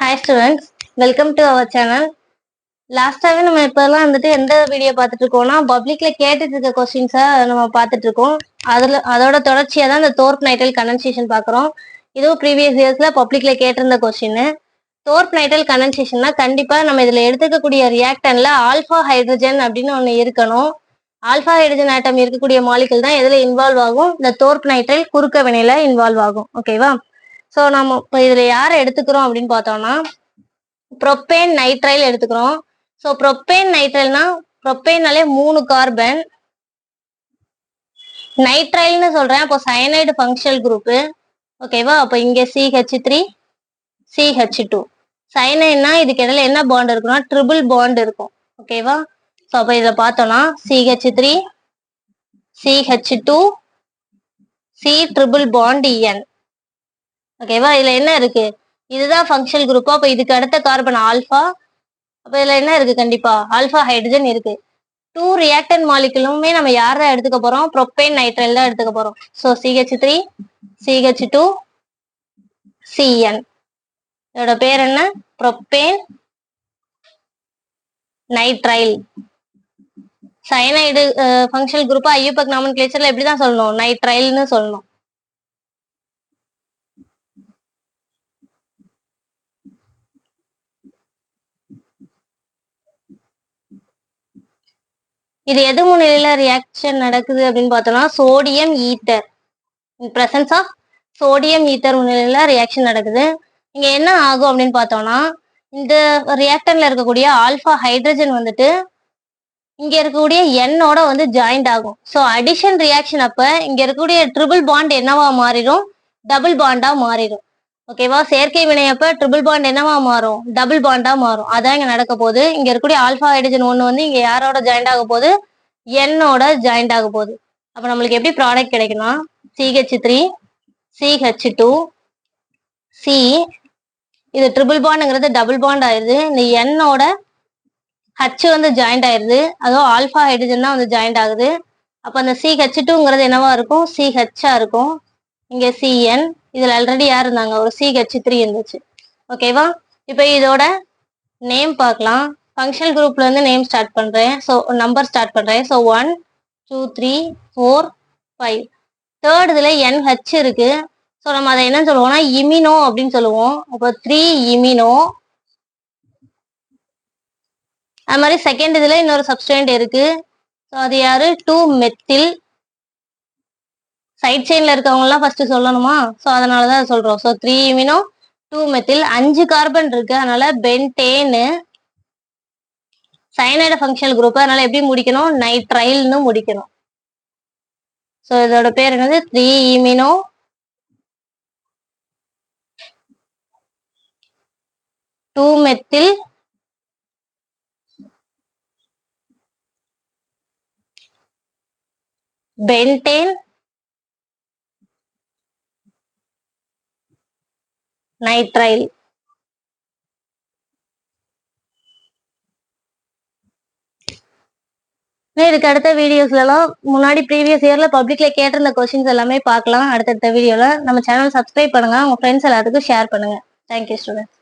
Hi students welcome to our channel லாஸ்டாகவே நம்ம இப்போல்லாம் வந்துட்டு எந்த வீடியோ பார்த்துட்டு இருக்கோம்னா பப்ளிக்ல கேட்டுட்டு இருக்க கொஸ்டின்ஸை நம்ம பார்த்துட்டு இருக்கோம் அதில் அதோட தொடர்ச்சியாக தான் இந்த தோர்ப் நைட்டல் கண்டென்சேஷன் பார்க்குறோம். இதுவும் ப்ரீவியஸ் இயர்ஸில் பப்ளிக்ல கேட்டிருந்த கொஸ்டின் தோர்ப் நைட்டல் கண்டென்சேஷன்னா கண்டிப்பாக நம்ம இதில் எடுத்துக்கக்கூடிய ரியாக்டனில் ஆல்ஃபா ஹைட்ரஜன் அப்படின்னு ஒன்று இருக்கணும். ஆல்ஃபா ஹைட்ரஜன் ஆட்டம் இருக்கக்கூடிய மாலிகள் தான் எதில் இன்வால்வ் ஆகும்? இந்த தோர்ப் நைட்ரைல் குறுக்க வினையில் இன்வால்வ் ஆகும். ஓகேவா ஸோ நம்ம இப்போ இதில் யாரை எடுத்துக்கிறோம் அப்படின்னு பார்த்தோம்னா ப்ரொப்பேன் நைட்ரைல் எடுத்துக்கிறோம். ஸோ ப்ரொப்பேன் நைட்ரைல்னா ப்ரொப்பேன்னாலே மூணு கார்பன் நைட்ரைல்னு சொல்கிறேன் அப்போ சயனைடு ஃபங்க்ஷனல் குரூப்பு ஓகேவா அப்போ இங்கே சிஹெச் த்ரீ சிஹெச் டூ சயனைட்னா இதுக்கு இடையில என்ன பாண்ட் இருக்குன்னா ட்ரிபிள் பாண்ட் இருக்கும். ஓகேவா ஸோ அப்போ இதில் பார்த்தோம்னா CH three CH two C triple bond N ஓகேவா இதுல என்ன இருக்கு? இதுதான் ஃபங்க்ஷனல் குரூப்பா அப்ப இதுக்கு அடுத்த கார்பன் ஆல்ஃபா அப்ப இதுல என்ன இருக்கு? கண்டிப்பா ஆல்ஃபா ஹைட்ரஜன் இருக்கு. டூ ரியாக்டன் மாலிகுலுமே நம்ம யாரை எடுத்துக்க போறோம்? ப்ரொப்பேன் நைட்ரைல் தான் எடுத்துக்க போறோம். So CH three CH two CN இதோட பேர் என்ன? ப்ரொப்பேன் நைட்ரைல் சயனைடு ஃபங்க்ஷனல் குரூப்பா ஐயூபக் நாமன் கிளேச்சர்ல எப்படிதான் சொல்லணும். நைட்ரைல்னு சொல்லணும். இது எது முன்னிலையில ரியாக்ஷன் நடக்குது அப்படின்னு பார்த்தோம்னா sodium ether presence of sodium ether முன்னிலையில ரியாக்ஷன் நடக்குது. இங்க என்ன ஆகும் அப்படின்னு பார்த்தோம்னா இந்த ரியாக்டன்ல இருக்கக்கூடிய ஆல்ஃபா ஹைட்ரஜன் வந்துட்டு இங்க இருக்கக்கூடிய எண்ணோட வந்து ஜாயிண்ட் ஆகும். ஸோ அடிஷன் ரியாக்ஷன் அப்ப இங்க இருக்கக்கூடிய ட்ரிபிள் பாண்ட் என்னவா மாறிடும்? டபுள் பாண்டா மாறிடும். ஓகேவா செயற்கை வினையப்ப ட்ரிபிள் பாண்ட் என்னவா மாறும்? டபுள் பாண்டா மாறும். அதான் இங்க நடக்க போகுது. இங்க இருக்கக்கூடிய ஆல்ஃபா ஹைட்ரஜன் ஒன்று வந்து இங்க யாரோட ஜாயிண்ட் ஆக போகுது? என்னோட ஜாயிண்ட் ஆக போகுது. அப்ப நம்மளுக்கு எப்படி ப்ராடக்ட் கிடைக்கும்னா CH three CH two C இது ட்ரிபிள் பாண்டுங்கிறது டபுள் பாண்ட் ஆயிருது இந்த என்னோட ஹச் வந்து ஜாயிண்ட் ஆயிருது அதுவும் ஆல்ஃபா ஹைட்ரஜன் தான் வந்து ஜாயிண்ட் ஆகுது. அப்ப அந்த சிஹெச் டூங்கிறது என்னவா இருக்கும்? சிஹெச்சா இருக்கும். இங்க சிஎன் இதுல ஆல்ரெடி யார் இருந்தாங்க? ஒரு சிஹெச் த்ரீ இருந்துச்சு. ஓகேவா இப்போ இதோட நேம் பார்க்கலாம். ஃபங்க்ஷனல் குரூப்ல இருந்து நேம் ஸ்டார்ட் பண்றேன். ஸோ நம்பர் ஸ்டார்ட் பண்றேன். So one two three four five third இதுல என்ஹெச் இருக்கு. ஸோ நம்ம அதை என்ன சொல்லுவோம்னா இமினோ அப்படின்னு சொல்லுவோம். அப்போ த்ரீ இமினோ அது மாதிரி செகண்ட் இதுல இன்னொரு சப்ஸ்டன்ட் இருக்கு. ஸோ அது யாரு? டூ மெத்தில் சைட் செயின்ல இருக்கவங்கலாம் ஃபர்ஸ்ட் சொல்லணுமா? ஸோ அதனால தான் சொல்றோம். So three imino two methyl அஞ்சு கார்பன் இருக்கு. அதனால பென்டேனு சைனைடு ஃபங்க்ஷனல் குரூப் அதனால எப்படி முடிக்கணும்? நைட்ரைல்னு முடிக்கணும். ஸோ இதோட பேர் என்னது? Three imino two methyl pentane nitrile இதுக்கு அடுத்த வீடியோஸ்லாம் முன்னாடி ப்ரீவியஸ் இயர்ல பப்ளிக்ல கேட்டிருந்த கொஸ்டின்ஸ் எல்லாமே பார்க்கலாம். அடுத்தடுத்த வீடியோல நம்ம சேனல் சப்ஸ்கிரைப் பண்ணுங்க. உங்க ஃப்ரெண்ட்ஸ் எல்லாத்துக்கும் ஷேர் பண்ணுங்க. Thank you student